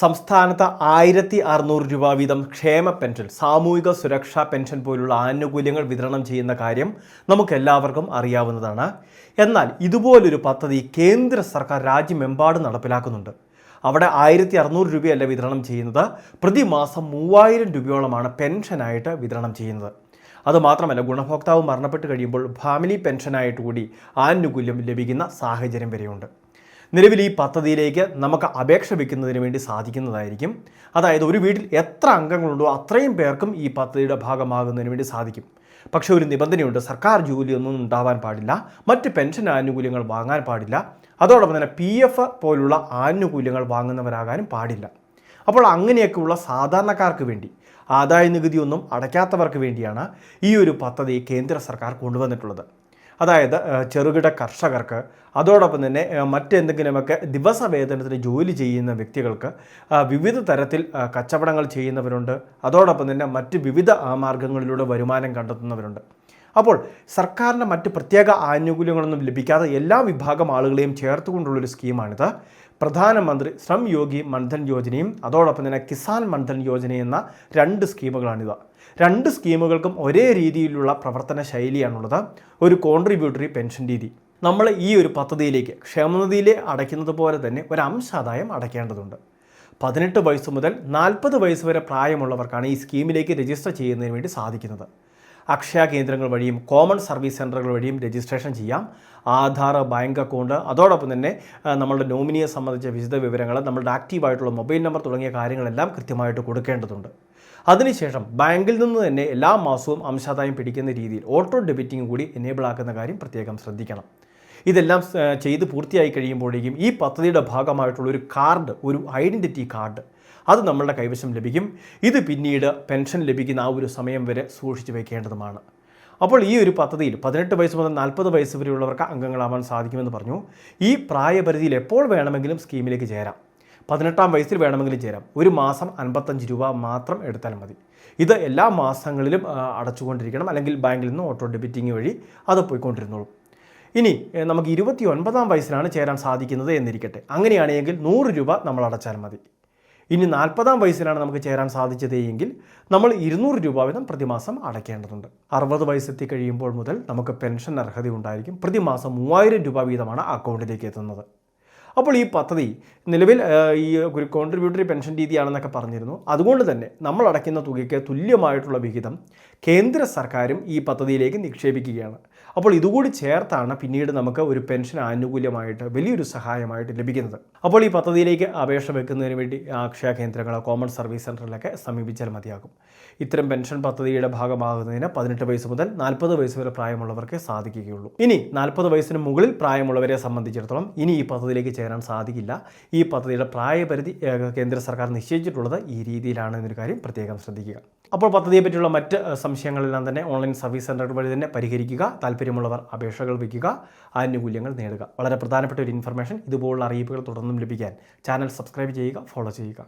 സംസ്ഥാനത്ത് ആയിരത്തി അറുന്നൂറ് രൂപ വീതം ക്ഷേമ പെൻഷൻ സാമൂഹിക സുരക്ഷാ പെൻഷൻ പോലുള്ള ആനുകൂല്യങ്ങൾ വിതരണം ചെയ്യുന്ന കാര്യം നമുക്കെല്ലാവർക്കും അറിയാവുന്നതാണ്. എന്നാൽ ഇതുപോലൊരു പദ്ധതി കേന്ദ്ര സർക്കാർ രാജ്യമെമ്പാടും നടപ്പിലാക്കുന്നുണ്ട്. അവിടെ ആയിരത്തി അറുന്നൂറ് രൂപയല്ല വിതരണം ചെയ്യുന്നത്. പ്രതിമാസം മൂവായിരം രൂപയോളമാണ് പെൻഷനായിട്ട് വിതരണം ചെയ്യുന്നത്. അതുമാത്രമല്ല ഗുണഭോക്താവ് മരണപ്പെട്ട് കഴിയുമ്പോൾ ഫാമിലി പെൻഷനായിട്ട് കൂടി ആനുകൂല്യം ലഭിക്കുന്ന സാഹചര്യം വരെയുണ്ട്. നിലവിൽ ഈ പദ്ധതിയിലേക്ക് നമുക്ക് അപേക്ഷ വയ്ക്കുന്നതിന് വേണ്ടി സാധിക്കുന്നതായിരിക്കും. അതായത് ഒരു വീട്ടിൽ എത്ര അംഗങ്ങളുണ്ടോ അത്രയും പേർക്കും ഈ പദ്ധതിയുടെ ഭാഗമാകുന്നതിന് വേണ്ടി സാധിക്കും. പക്ഷേ ഒരു നിബന്ധനയുണ്ട് സർക്കാർ ജോലിയൊന്നും ഉണ്ടാവാൻ പാടില്ല മറ്റ് പെൻഷൻ ആനുകൂല്യങ്ങൾ വാങ്ങാൻ പാടില്ല അതോടൊപ്പം തന്നെ പി എഫ് പോലുള്ള ആനുകൂല്യങ്ങൾ വാങ്ങുന്നവരാകാനും പാടില്ല. അപ്പോൾ അങ്ങനെയൊക്കെയുള്ള സാധാരണക്കാർക്ക് വേണ്ടി ആദായ നികുതിയൊന്നും അടയ്ക്കാത്തവർക്ക് വേണ്ടിയാണ് ഈ ഒരു പദ്ധതി കേന്ദ്ര സർക്കാർ കൊണ്ടുവന്നിട്ടുള്ളത്. അതായത് ചെറുകിട കർഷകർക്ക് അതോടൊപ്പം തന്നെ മറ്റെന്തെങ്കിലുമൊക്കെ ദിവസവേതനത്തിന് ജോലി ചെയ്യുന്ന വ്യക്തികൾക്ക് വിവിധ തരത്തിൽ കച്ചവടങ്ങൾ ചെയ്യുന്നവരുണ്ട്. അതോടൊപ്പം തന്നെ മറ്റ് വിവിധ മാർഗങ്ങളിലൂടെ വരുമാനം കണ്ടെത്തുന്നവരുണ്ട്. അപ്പോൾ സർക്കാരിന്റെ മറ്റ് പ്രത്യേക ആനുകൂല്യങ്ങളൊന്നും ലഭിക്കാതെ എല്ലാ വിഭാഗം ആളുകളെയും ചേർത്തുകൊണ്ടുള്ളൊരു സ്കീമാണിത്. പ്രധാനമന്ത്രി ശ്രം യോഗി മൻധൻ യോജനയും അതോടൊപ്പം തന്നെ കിസാൻ മൻധൻ യോജന എന്ന രണ്ട് സ്കീമുകളാണിത്. രണ്ട് സ്കീമുകൾക്കും ഒരേ രീതിയിലുള്ള പ്രവർത്തന ശൈലിയാണുള്ളത്. ഒരു കോൺട്രിബ്യൂട്ടറി പെൻഷൻ രീതി. നമ്മൾ ഈ ഒരു പദ്ധതിയിലേക്ക് ക്ഷേമനിധിയിലെ അടയ്ക്കുന്നത് പോലെ തന്നെ ഒരു അംശാദായം അടയ്ക്കേണ്ടതുണ്ട്. പതിനെട്ട് വയസ്സ് മുതൽ നാൽപ്പത് വയസ്സ് വരെ പ്രായമുള്ളവർക്കാണ് ഈ സ്കീമിലേക്ക് രജിസ്റ്റർ ചെയ്യുന്നതിന് വേണ്ടി സാധിക്കുന്നത്. അക്ഷയ കേന്ദ്രങ്ങൾ വഴിയും കോമൺ സർവീസ് സെന്ററുകൾ വഴിയും രജിസ്ട്രേഷൻ ചെയ്യാം. ആധാർ ബാങ്ക് അക്കൗണ്ട് അതോടൊപ്പം തന്നെ നമ്മളുടെ നോമിനിയെ സംബന്ധിച്ച വിശദ വിവരങ്ങൾ നമ്മളുടെ ആക്റ്റീവായിട്ടുള്ള മൊബൈൽ നമ്പർ തുടങ്ങിയ കാര്യങ്ങളെല്ലാം കൃത്യമായിട്ട് കൊടുക്കേണ്ടതുണ്ട്. അതിനുശേഷം ബാങ്കിൽ നിന്ന് തന്നെ എല്ലാ മാസവും അംശാദായം പിടിക്കുന്ന രീതിയിൽ ഓട്ടോ ഡെബിറ്റിംഗ് കൂടി എനേബിൾ ആക്കുന്ന കാര്യം പ്രത്യേകം ശ്രദ്ധിക്കണം. ഇതെല്ലാം ചെയ്ത് പൂർത്തിയായി കഴിയുമ്പോഴേക്കും ഈ പദ്ധതിയുടെ ഭാഗമായിട്ടുള്ള ഒരു കാർഡ് ഒരു ഐഡന്റിറ്റി കാർഡ് അത് നമ്മളുടെ കൈവശം ലഭിക്കും. ഇത് പിന്നീട് പെൻഷൻ ലഭിക്കുന്ന ആ ഒരു സമയം വരെ സൂക്ഷിച്ചു വയ്ക്കേണ്ടതുമാണ് അപ്പോൾ ഈ ഒരു പദ്ധതിയിൽ പതിനെട്ട് വയസ്സ് മുതൽ നാൽപ്പത് വയസ്സ് വരെയുള്ളവർക്ക് അംഗങ്ങളാവാൻ സാധിക്കുമെന്ന് പറഞ്ഞു. ഈ പ്രായപരിധിയിൽ എപ്പോൾ വേണമെങ്കിലും സ്കീമിലേക്ക് ചേരാം. പതിനെട്ടാം വയസ്സിൽ വേണമെങ്കിലും ചേരാം. ഒരു മാസം അൻപത്തഞ്ച് രൂപ മാത്രം എടുത്താൽ മതി. ഇത് എല്ലാ മാസങ്ങളിലും അടച്ചുകൊണ്ടിരിക്കണം. അല്ലെങ്കിൽ ബാങ്കിൽ നിന്ന് ഓട്ടോ ഡെബിറ്റിംഗ് വഴി അത് പോയിക്കൊണ്ടിരുന്നോളും. ഇനി നമുക്ക് ഇരുപത്തി ഒൻപതാം വയസ്സിലാണ് ചേരാൻ സാധിക്കുന്നത് എന്നിരിക്കട്ടെ. അങ്ങനെയാണെങ്കിൽ നൂറ് രൂപ നമ്മൾ അടച്ചാൽ മതി. ഇനി നാൽപ്പതാം വയസ്സിലാണ് നമുക്ക് ചേരാൻ സാധിച്ചത് എങ്കിൽ നമ്മൾ ഇരുന്നൂറ് രൂപ വീതം പ്രതിമാസം അടയ്ക്കേണ്ടതുണ്ട്. അറുപത് വയസ്സെത്തി കഴിയുമ്പോൾ മുതൽ നമുക്ക് പെൻഷൻ അർഹത ഉണ്ടായിരിക്കും. പ്രതിമാസം മൂവായിരം രൂപ വീതമാണ് അക്കൗണ്ടിലേക്ക് എത്തുന്നത്. അപ്പോൾ ഈ പദ്ധതി നിലവിൽ ഈ ഒരു കോൺട്രിബ്യൂട്ടറി പെൻഷൻ രീതിയാണെന്നൊക്കെ പറഞ്ഞിരുന്നു. അതുകൊണ്ട് തന്നെ നമ്മൾ അടയ്ക്കുന്ന തുകയ്ക്ക് തുല്യമായിട്ടുള്ള വിഹിതം കേന്ദ്ര സർക്കാരും ഈ പദ്ധതിയിലേക്ക് നിക്ഷേപിക്കുകയാണ്. അപ്പോൾ ഇതുകൂടി ചേർത്താണ് പിന്നീട് നമുക്ക് ഒരു പെൻഷൻ ആനുകൂല്യമായിട്ട് വലിയൊരു സഹായമായിട്ട് ലഭിക്കുന്നത്. അപ്പോൾ ഈ പദ്ധതിയിലേക്ക് അപേക്ഷ വെക്കുന്നതിന് വേണ്ടി അക്ഷയ കേന്ദ്രങ്ങളോ കോമൺ സർവീസ് സെന്ററിലൊക്കെ സമീപിച്ചാൽ മതിയാകും. ഇത്തരം പെൻഷൻ പദ്ധതിയുടെ ഭാഗമാകുന്നതിന് പതിനെട്ട് വയസ്സ് മുതൽ നാൽപ്പത് വയസ്സ് വരെ പ്രായമുള്ളവർക്ക് സാധിക്കുകയുള്ളൂ. ഇനി നാൽപ്പത് വയസ്സിന് മുകളിൽ പ്രായമുള്ളവരെ സംബന്ധിച്ചിടത്തോളം ഇനി ഈ പദ്ധതിയിലേക്ക് ചേരാൻ സാധിക്കില്ല. ഈ പദ്ധതിയുടെ പ്രായപരിധി കേന്ദ്ര സർക്കാർ നിശ്ചയിച്ചിട്ടുള്ളത് ഈ രീതിയിലാണ് എന്നൊരു കാര്യം പ്രത്യേകം ശ്രദ്ധിക്കുക. അപ്പോൾ പദ്ധതിയെ പറ്റിയുള്ള മറ്റ് സംശയങ്ങളെല്ലാം തന്നെ ഓൺലൈൻ സർവീസ് സെന്റർ വഴി തന്നെ പരിഹരിക്കുക താല്പര്യമുള്ളവർ അപേക്ഷകൾ വയ്ക്കുക ആനുകൂല്യങ്ങൾ നേടുക. വളരെ പ്രധാനപ്പെട്ട ഒരു ഇൻഫർമേഷൻ ഇതുപോലുള്ള അറിയിപ്പുകൾ തുടർന്നും ലഭിക്കാൻ ചാനൽ സബ്സ്ക്രൈബ് ചെയ്യുക ഫോളോ ചെയ്യുക.